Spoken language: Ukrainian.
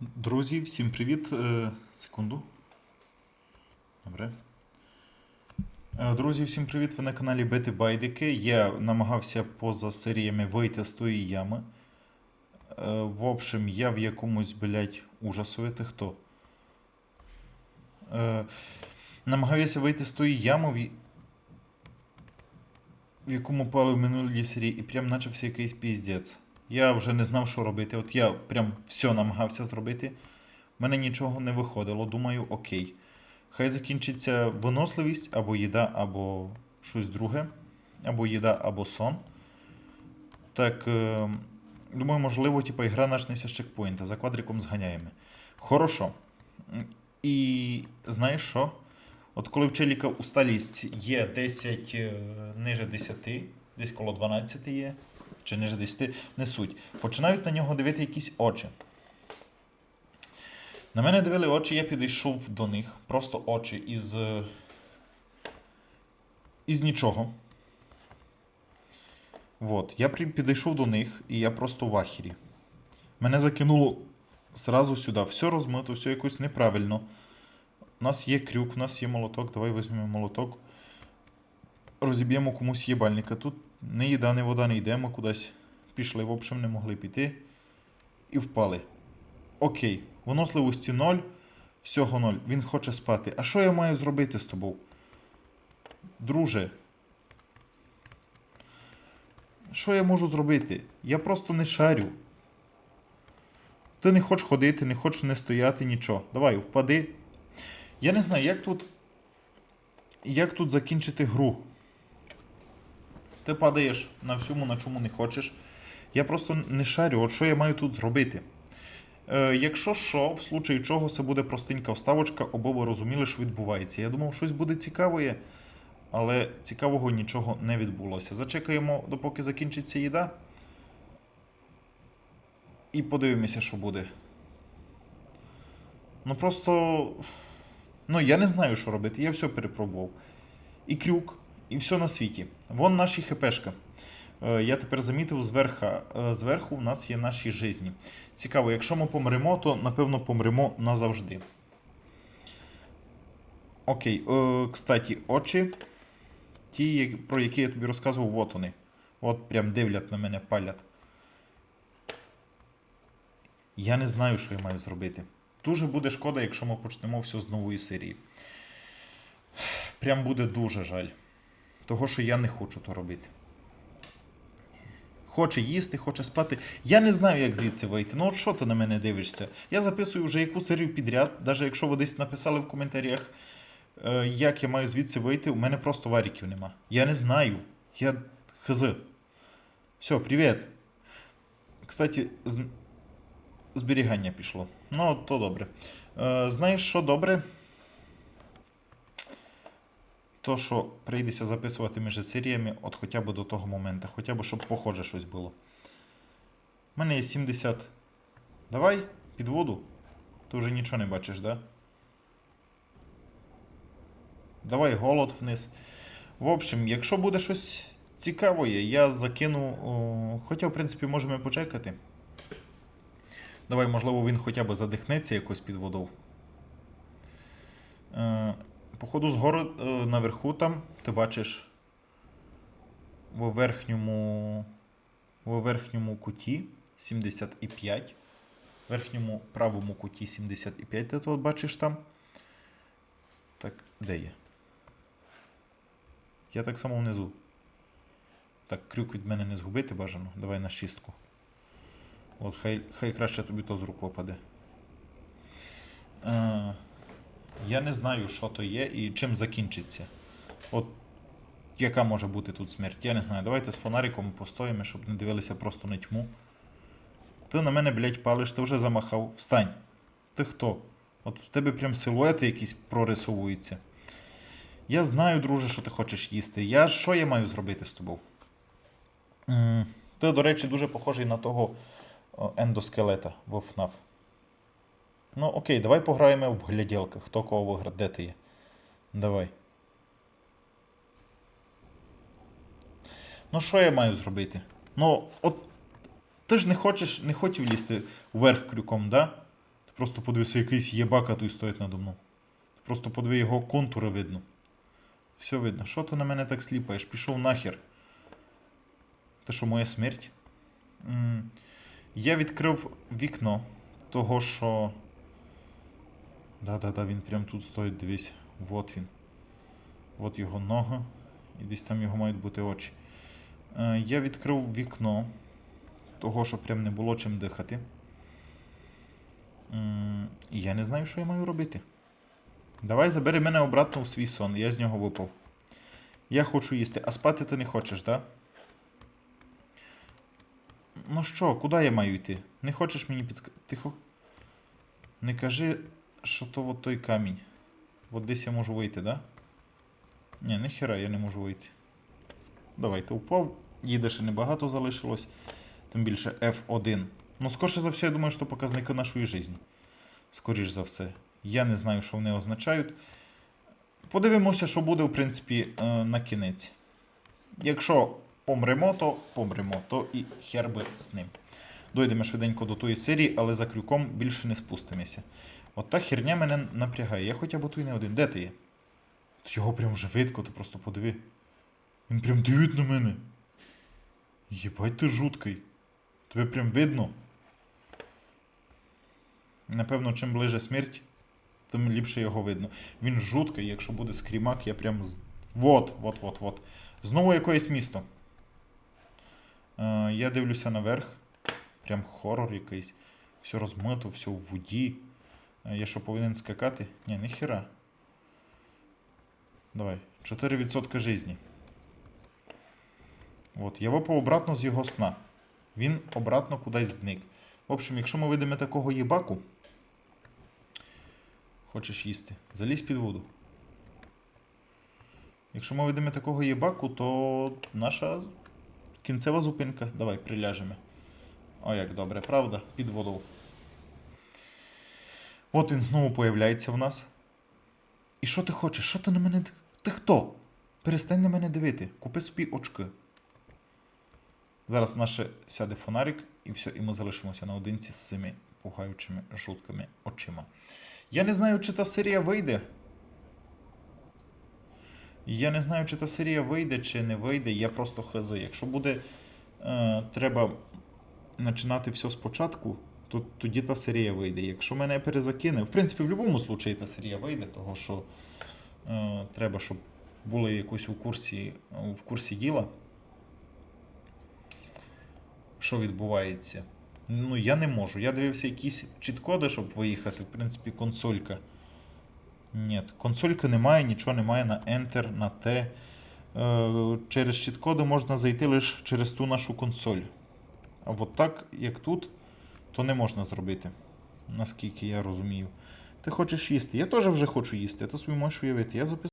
Друзі, всім привіт. Е, Секунду. Добре. Е, Друзі, всім привіт! Ви на каналі Бети Байдики. Я намагався поза серіями вийти з тої ями. Е, В общем, я в якомусь, блядь, ужасові. Ти хто? Намагався вийти з тої ями, в якому пали в минулій серії, і прям почався якийсь піздець. Я вже не знав, що робити. От я прям все намагався зробити. У мене нічого не виходило. Думаю, окей. Хай закінчиться виносливість або їда, або щось друге. Або їда, або сон. Так, е, думаю, можливо, типа, ігра почнеться з чекпоінта. За квадриком зганяємо. Хорошо. І знаєш що? От коли в челіка усталість є 10 е, ниже 10, десь коло 12 є, чи ниже 10, не суть. Починають на нього дивити якісь очі. На мене дивили очі, я підійшов до них. Просто очі із. із нічого. Вот. Я підійшов до них, і я просто в ахірі. Мене закинуло зразу сюди. Все розмито, все якось неправильно. У нас є крюк, у нас є молоток. Давай візьмемо молоток. Розіб'ємо комусь єбальника. Тут не їда, не вода, не йдемо кудись. Пішли, в общем, не могли піти. І впали. Окей, виносливості 0, всього 0. Він хоче спати. А що я маю зробити з тобою? Друже. Що я можу зробити? Я просто не шарю. Ти не хочеш ходити, не хочеш не стояти, нічого. Давай, впади. Я не знаю, як тут. Як тут закінчити гру. Ти падаєш на всьому, на чому не хочеш. Я просто не шарю, от що я маю тут зробити. Е, якщо що, в случаї чого це буде простенька вставочка, ви розуміли, що відбувається. Я думав, щось буде цікаве, але цікавого нічого не відбулося. Зачекаємо, допоки закінчиться їда. І подивимося, що буде. Ну просто. Ну, я не знаю, що робити. Я все перепробував. І крюк, і все на світі. Вон наші хпшка. Е, Я тепер замітив зверха, е, зверху в нас є наші жизні. Цікаво, якщо ми помремо, то напевно помремо назавжди. Окей, е, кстати, очі. Ті, про які я тобі розказував, от вони. От прям дивлять на мене, палять. Я не знаю, що я маю зробити. Дуже буде шкода, якщо ми почнемо все з нової серії. Прям буде дуже жаль. Того, що я не хочу то робити. Хоче їсти, хоче спати. Я не знаю, як звідси вийти. Ну от що ти на мене дивишся? Я записую вже яку серію підряд, навіть якщо ви десь написали в коментарях, е, як я маю звідси вийти, у мене просто варіків нема. Я не знаю. Я хз. Все, привіт. Кстати, з... зберігання пішло. Ну, то добре. Е, знаєш, що добре? То, що прийдеться записувати між серіями, от хоча б до того моменту, хоча б щоб похоже щось було. У мене є 70. Давай, під воду. Ти вже нічого не бачиш, да? Давай голод вниз. В общем, якщо буде щось цікаве, я закину. О, хоча, в принципі, можемо почекати. Давай, можливо, він хоча б задихнеться якось під водою. Походу, згору е, наверху там ти бачиш в верхньому, в верхньому куті 75. В верхньому правому куті 75. Ти тут бачиш там. Так, де є? Я так само внизу. Так, крюк від мене не згубити бажано. Давай на шістку. От, хай, хай краще тобі то з рук випаде. Е, я не знаю, що то є і чим закінчиться. От яка може бути тут смерть? Я не знаю. Давайте з фонариком постоїмо, щоб не дивилися просто на тьму. Ти на мене, блядь, палиш, ти вже замахав. Встань. Ти хто? От в тебе прям силуети якісь прорисовуються. Я знаю, друже, що ти хочеш їсти. Я що я маю зробити з тобою? Ти, до речі, дуже похожий на того ендоскелета в FNAF. Ну, окей, давай пограємо в гляделках. Хто кого виграє, де ти є? Давай. Ну, що я маю зробити? Ну, от ти ж не хочеш, не хотів лізти вверх крюком, да? Просто подивися, якийсь єбака той стоїть надо мною. Просто подиви його контури видно. Все видно. Що ти на мене так сліпаєш? Пішов нахер. Те що моя смерть? М, Я відкрив вікно того, що. Да-да-да, він прям тут стоїть, дивись. Вот він. От його нога. І десь там його мають бути очі. Е, Я відкрив вікно того, що прям не було чим дихати. І я не знаю, що я маю робити. Давай забери мене обратно в свій сон, я з нього випав. Я хочу їсти, а спати ти не хочеш, так? Да? Ну що, куди я маю йти? Не хочеш мені підсказати? Тихо. Не кажи, що то от той камінь. От десь я можу вийти, да? Ні, ніхера я не можу вийти. Давайте, упав. Їде ще небагато залишилось. Тим більше F1. Ну, скорше за все, я думаю, що показники нашої житті. Скоріш за все. Я не знаю, що вони означають. Подивимося, що буде, в принципі, е, на кінець. Якщо помремо, то помремо, то і хер би з ним. Дойдемо швиденько до тої серії, але за крюком більше не спустимося. От та херня мене напрягає. Я хоча б той не один. Де ти є? Його прям вже видко, ти просто подиви. Він прям дивить на мене. Єбать ти жуткий. Тебе прям видно. Напевно, чим ближе смерть, тим ліпше його видно. Він жуткий, якщо буде скрімак, я прям. Вот, вот, вот, вот. Знову якесь місто. Е, я дивлюся наверх. Прям хорор якийсь. Все розмито, все в воді. Е, я що повинен скакати? Ні, ніхера. Давай. 4% житті. От, я випав обратно з його сна. Він обратно кудись зник. В общем, якщо ми видимо такого їбаку. Хочеш їсти, залізь під воду. Якщо ми видимо такого їбаку, то наша кінцева зупинка. Давай, приляжемо. О, як добре, правда? Під воду. От він знову появляється в нас. І що ти хочеш? Що ти на мене. Ти хто? Перестань на мене дивити. Купи собі очки. Зараз наше сяде фонарик, і все, і ми залишимося наодинці з цими пугаючими жуткими очима. Я не знаю, чи та серія вийде. Я не знаю, чи та серія вийде, чи не вийде. Я просто хз. Якщо буде е, треба починати все спочатку, то тоді та серія вийде. Якщо мене перезакине, в принципі, в будь-якому випадку та серія вийде, того що е, треба, щоб були якось у курсі, в курсі діла. Що відбувається? Ну, я не можу. Я дивився якісь чіткоди, щоб виїхати. В принципі, консолька. Ні, консольки немає, нічого немає на Enter, на T. Е, через чіткоди можна зайти лише через ту нашу консоль. А от так, як тут, то не можна зробити. Наскільки я розумію. Ти хочеш їсти? Я теж вже хочу їсти, то собі можеш уявити. Я записав.